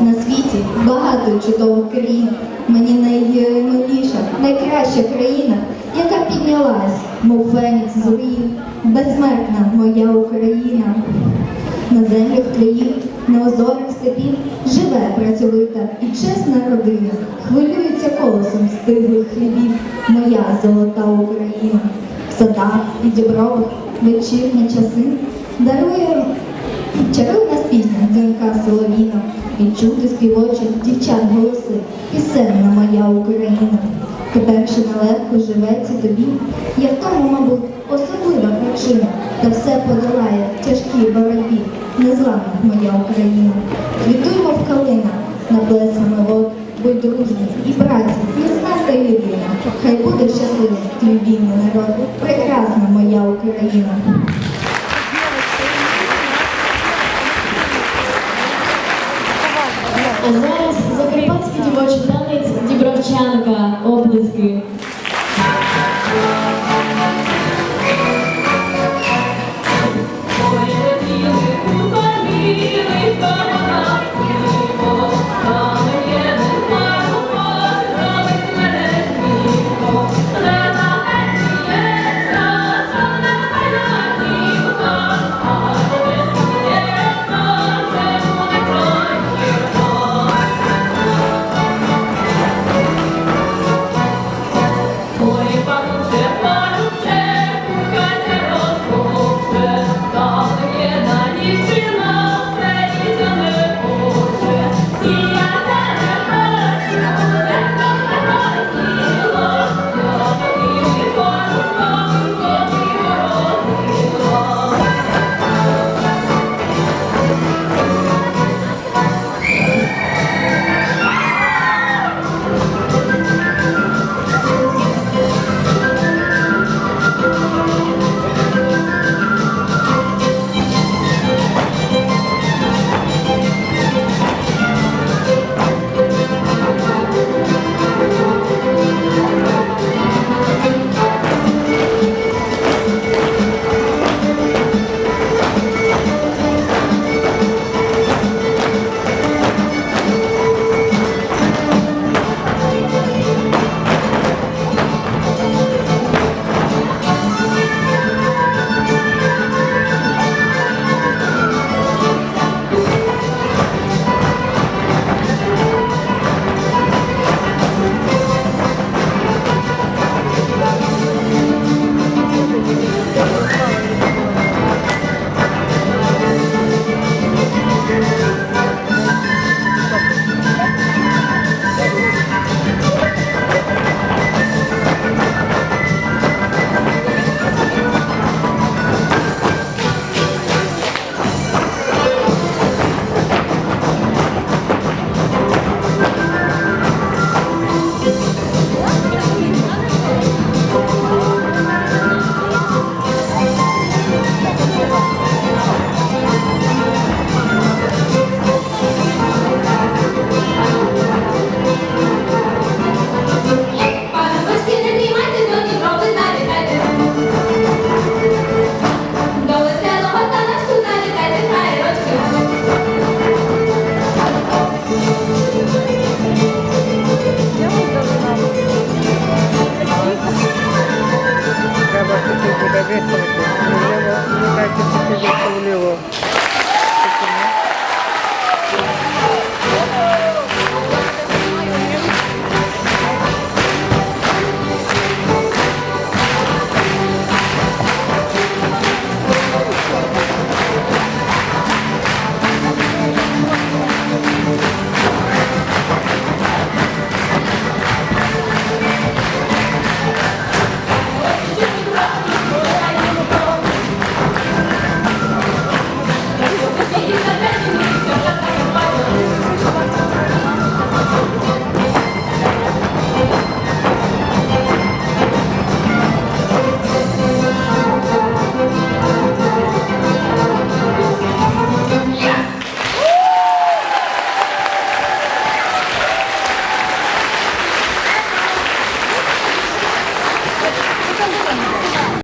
На світі багато чудових країн. Мені наймиліша, найкраща країна, яка піднялась, мов фенікс з безсмертна моя Україна. На землях країн, на озорах степів живе працьовита і чесна родина, хвилюється колосом стиглих хлібів, моя золота Україна. В і дібровах вечірні часи дарує чарує нас пісня дзвінка соловіна, відчути співочих дівчат голоси, пісенна моя Україна. Тепер ще нелегко живеться тобі, є в тому, мабуть, особлива причина, та все подолає в тяжкій боротьбі, незламна моя Україна. Квітуємо в калина, на плесами вод, будь дружній і праці, міцна та єдина. Хай буде щасливий твій вільний народ, прекрасна моя Україна. Зараз закарпатський дівочий танець Дібровчанка, облиски.